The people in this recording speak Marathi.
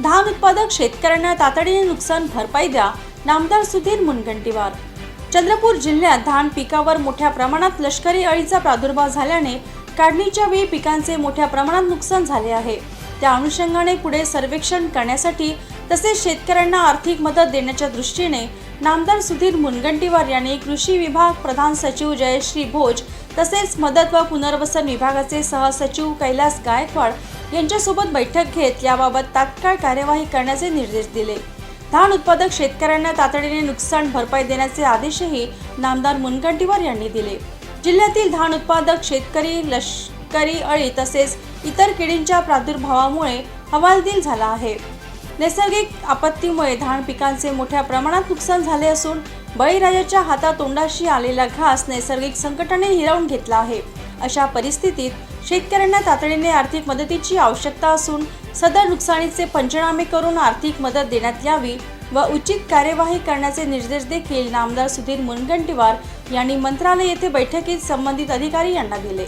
धान उत्पादक शेतकऱ्यांना तातडीने नुकसान भरपाई द्या नामदार सुधीर मुनगंटीवार. चंद्रपूर जिल्ह्यात धान पिकावर मोठ्या प्रमाणात लष्करी अळीचा प्रादुर्भाव झाल्याने काढणीच्या वेळी पिकांचे मोठ्या प्रमाणात नुकसान झाले आहे. त्या अनुषंगाने पुढे सर्वेक्षण करण्यासाठी तसेच शेतकऱ्यांना आर्थिक मदत देण्याच्या दृष्टीने नामदार सुधीर मुनगंटीवार यांनी कृषी विभाग प्रधान सचिव जयश्री भोज तसेच मदत व पुनर्वसन विभागाचे सहसचिव कैलास गायकवाड यांच्यासोबत बैठक घेत याबाबत तात्काळ कार्यवाही करण्याचे निर्देश दिले. धान उत्पादक शेतकऱ्यांना तातडीने नुकसान भरपाई देण्याचे आदेशही नामदार मुनगंटीवार यांनी दिले. जिल्ह्यातील धान उत्पादक शेतकरी लष्करी अळी तसेच इतर किडींच्या प्रादुर्भावामुळे हवालदिल झाला आहे. नैसर्गिक आपत्तीमुळे धान पिकांचे मोठ्या प्रमाणात नुकसान झाले असून बळीराजाच्या हातातोंडाशी आलेला घास नैसर्गिक संकटाने हिरावून घेतला आहे. अशा परिस्थितीत शेतकऱ्यांना तातडीने आर्थिक मदतीची आवश्यकता असून सदर नुकसानीचे पंचनामे करून आर्थिक मदत देण्यात यावी व उचित कार्यवाही करण्याचे निर्देश देखील नामदार सुधीर मुनगंटीवार यांनी मंत्रालय येथे बैठकीत संबंधित अधिकारी यांना दिले.